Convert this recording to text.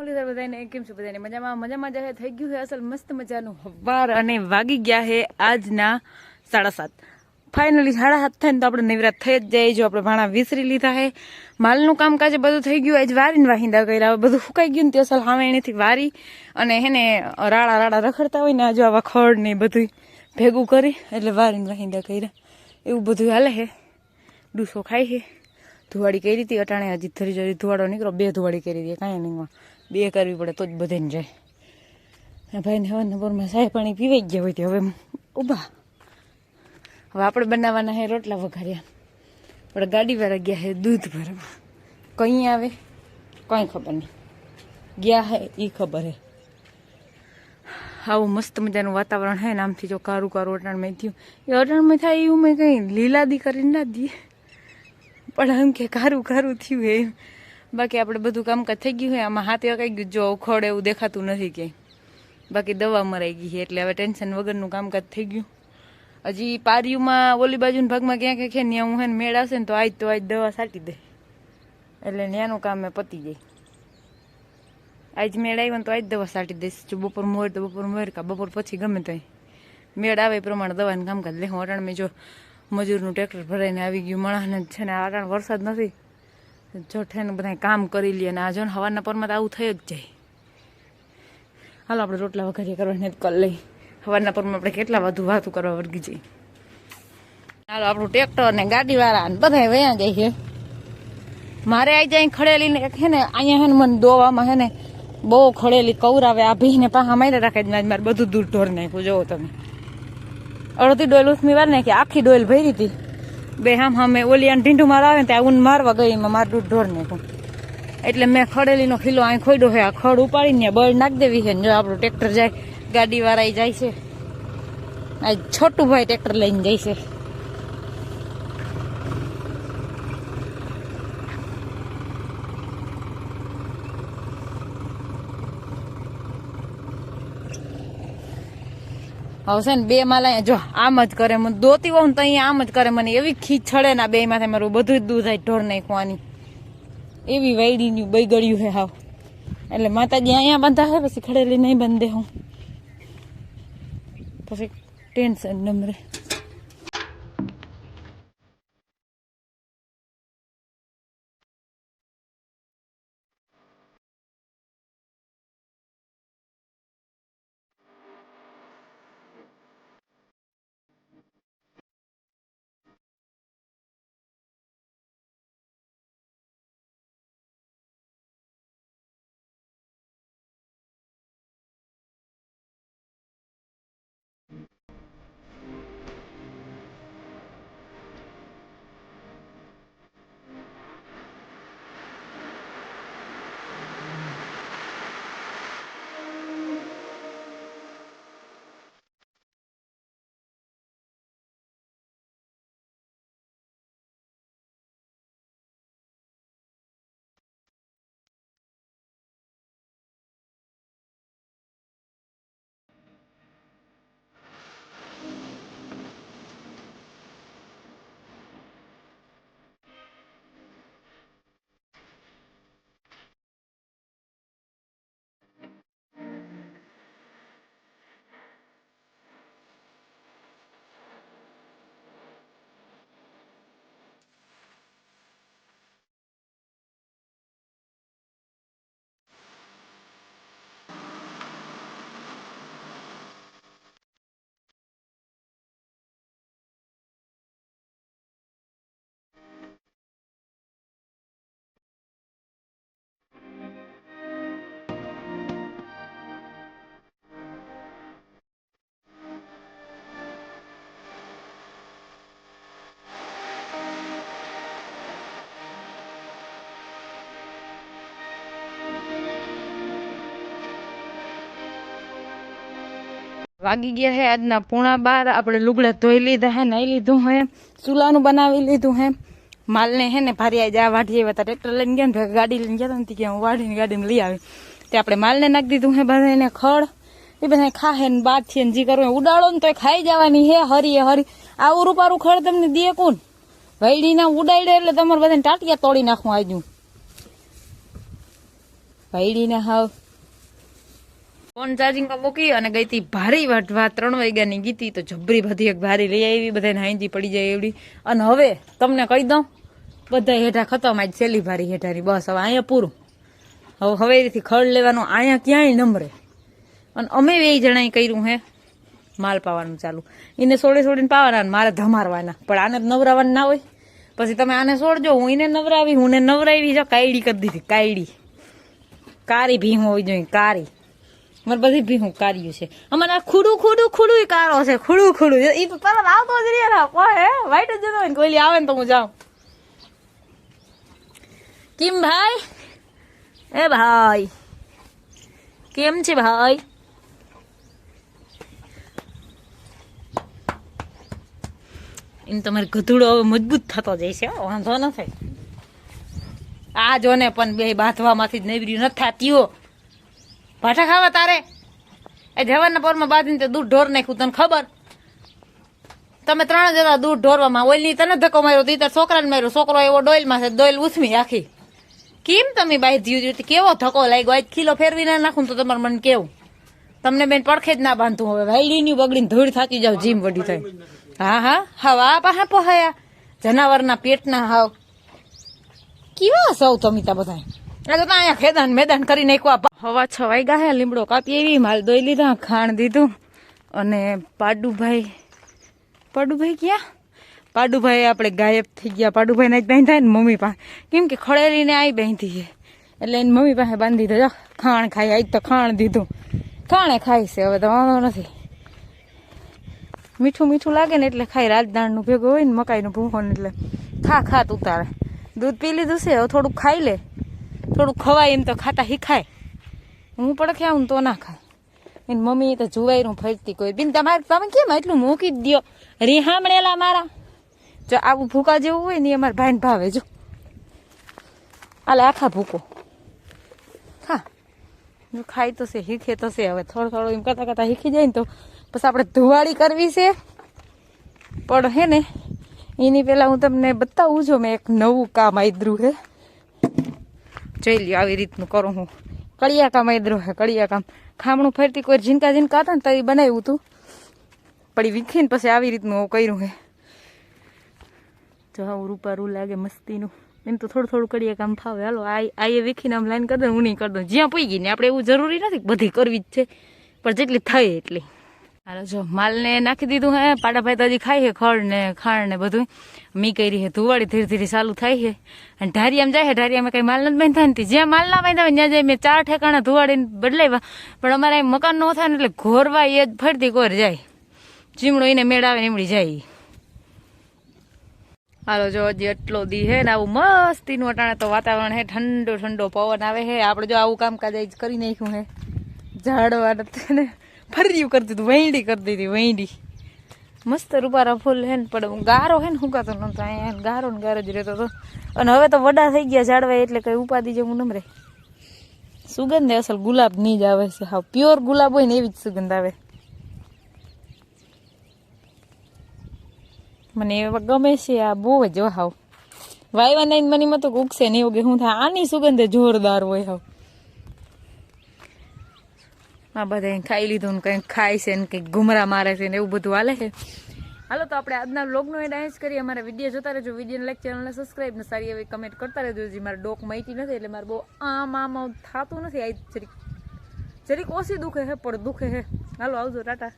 મુરલીધર બધાને કેમ છે બધાને મજામાં? મજામાં જ હે? થઈ ગયું છે અસલ મસ્ત મજાનું. હવાર અને વાગી ગયા છે આજના સાડા સાત. ફાઇનલી સાડા સાત થાય ને તો આપણે નિવરાત થઈ જ જાય. જો આપણે ભાણા વિસરી લીધા છે માલનું કામકાજ બધું થઈ ગયું. આજ વારીને વાહિંદા કર્યા. હવે બધું સુકાઈ ગયું ને તે અસલ હામે એનેથી વારી અને હેને રાડા રાડા રખડતા હોય ને જો આવા ખડ ને બધું ભેગું કરી એટલે વારીને વાહિંદા કર્યા. એવું બધું હાલે છે ડૂસો ખાય છે ધુવાડી કરી હતી. અટાણે હજી ધરી જરી ધુવાડો નીકળો બે ધુવાડી કરી દે કાંઈ નહીં બે કરવી પડે, તો જ બધાને જાય. ભાઈને હવાના બોરમાં સાય પાણી પીવાઈ ગયા હોય તે હવે ઊભા. હવે આપણે બનાવવાના હે રોટલા વઘાર્યા. પણ ગાડીવાળા ગયા હે દૂધ ભરવા. કંઈ આવે? કંઈ ખબર નહીં. ગયા હે એ ખબર હે. આવું મસ્ત મજાનું વાતાવરણ હે ને, આમથી જો કારું કારું અટાણમાં થયું. એ અટાણમાં થાય એવું મેં કંઈ લીલાદી કરીને ના દઈએ પણ એમ કે કારું કારું થયું હે બાકી આપણે બધું કામકાજ થઈ ગયું હોય, આમાં હાથે કઈ ગયું, જો ખોડ એવું દેખાતું નથી કે. બાકી દવા મરાઈ ગઈ છે, એટલે હવે ટેન્શન વગરનું કામકાજ થઈ ગયું. હજી પારિયુમાં ઓલી બાજુના ભાગમાં ક્યાં ક્યાં છે, ત્યાં હું હે ને મેળ આવશે ને તો આજ તો આજ દવા સાટી દે. એટલે ત્યાંનું કામ મેં પતી જાય. આજ મેળ આવ્યો ને તો આજ દવા સાટી દઈશ. જો બપોર મોર તો બપોર મોર કા, બપોર પછી ગમે તો મેળ આવે એ પ્રમાણે દવાનું કામકાજ. લે હું અટાણ મેં જો મજૂરનું ટ્રેક્ટર ભરાઈને આવી ગયું, માણસને છે ને અટાણ વરસાદ નથી. જો ઠેનું બધા કામ કરી લઈએ ને આ જો હવાના પરમાં તો આવું થઈ જ જાય. હાલો, આપણે રોટલા વઘારી કરવાની કરી લઈ હવાના પરમાં આપણે કેટલા વધુ વાતું કરવા વર્ગી જઈએ. હાલો, આપણું ટ્રેક્ટર ને ગાડીવાળા ને બધા વયા જાય છે. મારે આવી જાય ખડેલી ને હે ને, અહીંયા હે ને મને દોવામાં હે ને બહુ ખડેલી કવરાવે આ ભીને પાહા મારી રાખે જ મારે બધું દૂર ઢોર નાખ્યું, જોવો તમે. અડધી ડોલ ઉસમી વાર નાખી, આખી ડોલ ભરી હતી. બે હામ હામે ઓલી અને ઢીંઢું માર આવે ને ત્યાં ઊન મારવા ગઈ એમાં મારું દૂધ ઢોર નાખ્યું એટલે મેં ખડેલીનો ખીલો અહીં ખોડ્યો છે આ ખડ ઉપાડીને બળ નાખી દેવી છે જો આપણું ટ્રેક્ટર જાય ગાડી વાળા જાય છે. આ છોટું ભાઈ ટ્રેક્ટર લઈને જાય છે. હવે છે ને બે માલ અહીંયા જો આમ જ કરે મને, દોતી હોઉં તો અહીંયા આમ જ કરે મને, એવી ખીચ છડે ને બે માથે મારું બધું જ દૂધ આય, ઢોર નાખવાની એવી વૈડીની બગડ્યું હે હાવ. એટલે માતાજી અહીંયા બાંધા હે, પછી ખડેલી નહીં બાંધે હું. પછી ટેન્શન નમરે વાગી ગયા હે આજના પૂણા બાર. આપણે લુગડા ધોઈ લીધા હે, નાઈ લીધું હે, ચૂલાનું બનાવી લીધું હે. માલને હે ને ભારી આ વાઢી આવ્યા હતા. ટ્રેક્ટર લઈને ગયા ને ગાડી લઈને ગયા હતા ને કે હું વાઢીને ગાડીમાં લઈ આવી. તે આપણે માલને નાખી દીધું હે બધા એને ખડ. એ બધા ખાહે ને છે ને જી કરવું. ઉડાડો ને તો ખાઈ જવાની હે, હરી હે હરી. આવું રૂપારું ખડ તમને દે કોણ? વૈડી ના ઉડાડે એટલે તમારે બધાને ટાટિયા તોડી નાખવું આજુ ભાઈડીને હાવ ફોન ચાર્જિંગમાં મૂકી અને ગઈ હતી ભારી વાઢવા ત્રણ વાગ્યાની ગીતી, તો જબરી બધી એક ભારી લઈ આવી બધાને હાઈજી પડી જાય એવડી. અને હવે તમને કહી દઉં, બધા હેઠા ખતમ આજ છેલ્લી ભારી હેઠાની, બસ હવે અહીંયા પૂરું. હવે હવેથી ખડ લેવાનું, અહીંયા ક્યાંય નંબરે અને અમે બે જણાએ કર્યું હે, માલ પાવાનું ચાલુ. એને સોડે સોડીને પાવાના મારે ધમારવાના. પણ આને નવરાવાના ના હોય. પછી તમે આને સોડજો હું એને નવરાવી, હું ને નવરાવી, જો કાયડી કરી દીધી, કાયડી. કારી ભીમ હોવી જોઈએ, કારી. મારે બધી ભીહું કાર્યું છે. અમારે ખુડું ખુડું ખુડું કારો છે, ખુડું ખુડું. એ તો તરત આવતો જ રહે ને કોઈ, હે? વાઈટ જ જતો હોય ને આવે ને તો હું જાઉં. કેમ ભાઈ? એ ભાઈ. કેમ છે ભાઈ? એમ તમારે ગધુડો હવે મજબૂત થતો જાય છે વાંધો નથી આ જો ને પણ બે બાંધવામાંથી જ નેવર્યું નથી થતી ભાઠા ખાવા તારે? એ જવાના પોરમાં બાંધીને તે દૂધ ઢોર નાખ્યું, તને ખબર? તમે ત્રણ જતા દૂધ ઢોરવામાં ઓઈલની તને ધક્કો માર્યો તો તાર છોકરાને માર્યો. છોકરો એવો ડોઈલમાં છે, ડોઈલ ઉથમી આખી. કેમ તમે બાઈ જીવ જીવ? કેવો ધક્કો લાગ્યો? આજ કિલો ફેરવી ના નાખું તો તમારે મને કેવું? તમને બેન પડખે જ ના બાંધતું હવે વાયડીની બગડીને ધૂળ થાકી જાવ, જીમ વડી થાય. હા હા હા આ પાહા પહાયા. જનાવરના પેટના હાવ. કેવા સૌ તમે તા બધા આ અહીંયા ખેદાન મેદાન કરી નાખ્યા. હવા છ ગયા હે, લીમડો કાપી એવી માલ દોઈ લીધા ખાણ દીધું. અને પાડુભાઈ પાડુભાઈ ક્યાં? પાડુભાઈ આપણે ગાયબ થઈ ગયા, પાડુભાઈને ને બાંધા ને મમ્મી પાસે. કેમ કે ખડેલીને આવી બાંધી છે. એટલે એની મમ્મી પાસે બાંધી દીધો ખાણ ખાઈ, આજ તો ખાણ દીધું. ખાણે ખાય છે, હવે તો વાંધો નથી. મીઠું મીઠું લાગે ને એટલે ખાઈ, રાજદાણનું ભેગું હોય ને મકાઈનું ભૂખો ને એટલે ખા, ખાત ઉતારે. દૂધ પી લીધું છે, હવે થોડુંક ખાઈ લે. થોડુંક ખવાય એમ તો ખાતા શીખાય. હું પણ હું તો ના ખા એની મમ્મી તો જુવાયરું ફરતી કોઈ. બિન તમારે તમે કેમ એટલું મૂકી જ દો રિહામણેલા મારા. જો આવું ભૂકા જેવું હોય ને એ અમારા ભાઈને ભાવે, જો. આલે આખા ભૂકો. ખા જો ખાઈ તો છે શીખે તો છે. હવે થોડો થોડો એમ કરતાં કરતાં હીખી જાય ને તો પછી આપણે ધુવાળી કરવી છે. પણ હે ને, એની પહેલાં હું તમને બતાવું છું મેં એક નવું કામ આદરું હે. જોઈ લ્યો, આવી રીતનું કરું હું. કડિયા કામ આદરું હે કડિયા કામ ખામણું ફરતી કોઈ ઝીનકા ઝીનકા હતા ને તો એ બનાવ્યું હતું પડી વીખીને પછી આવી રીતનું કર્યું હે. જો આવું રૂપારું લાગે મસ્તીનું. એમ તો થોડું થોડું કરીએ કામ ફાવે. હાલો, આ એ વીખીને આમ લાઈન કરી દઉં, હું નહીં કરી દઉં. જ્યાં પૂઈ ગઈ ને, આપણે એવું જરૂરી નથી બધી કરવી જ છે. પણ જેટલી થાય એટલી. હાલો જો, માલને નાખી દીધું હે, પાડાભાઈ તો હજી ખાય છે ખડ ને ખાણ ને બધું મી કરી છે ધુવાડી ધીરે ધીરે ચાલુ થાય છે અને ઢારિયામાં જાય હે, ઢારિયામાં કઈ માલ નથી બાંધતા નથી જ્યાં માલ ના બાંધા હોય ત્યાં જાય, મેં ચાર ઠેકાણા ધુવાડીને બદલાવ્યા. પણ અમારે અહીં મકાન ન થાય ને એટલે ઘોરવા એ જ ફરતી કોર જાય. ચીમડો એને મેળાવે ને એમડી જાય. હાલો જો, હજી એટલો દી હે ને આવું મસ્તીનું અટાણે તો વાતાવરણ હે, ઠંડો ઠંડો પવન આવે હે. આપણે જો આવું કામકાજ કરી નાખ્યું હે. ઝાડવા ને. ફર્યું કરતી હતી વૈંડી કરી દીધી વૈંડી મસ્ત રૂપારા ફૂલ હે ને, પણ ગારો હે ને હુકાતો નતો, અહીંયા ગારો ને ગારો જ રહેતો હતો. અને હવે તો વડા થઈ ગયા ઝાડવા એટલે કઈ ઉપાધિ જેવું નમરે સુગંધ અસલ ગુલાબની જ આવે છે. હા પ્યોર ગુલાબ હોય ને એવી જ સુગંધ આવે. મને એવા ગમે છે, આ બહુ જ, હો, હાવ. વાયવા નહીં મને મતો ઉગશે નહીં ઉગે શું થાય, આની સુગંધ જોરદાર હોય, હાવ. આ બધા ખાઈ લીધું ને કંઈક ખાય છે ને કંઈક ઘુમરા મારે છે ને એવું બધું હાલે છે. હાલો તો આપણે આજના વ્લોગનો એ ડાન્સ કરીએ. અમારા વીડિયો જોતા રહેજો. વીડિયો લાઈક ચેનલને સબસ્ક્રાઈબ ને સારી એવી કમેન્ટ કરતા રહેજો. હજી મારે ડોક માહિતી નથી એટલે મારે બહુ આમ આમ થતું નથી. આ જરીક જરીક ઓછી દુખે છે પણ દુખે છે હાલો, આવજો, ટાટા.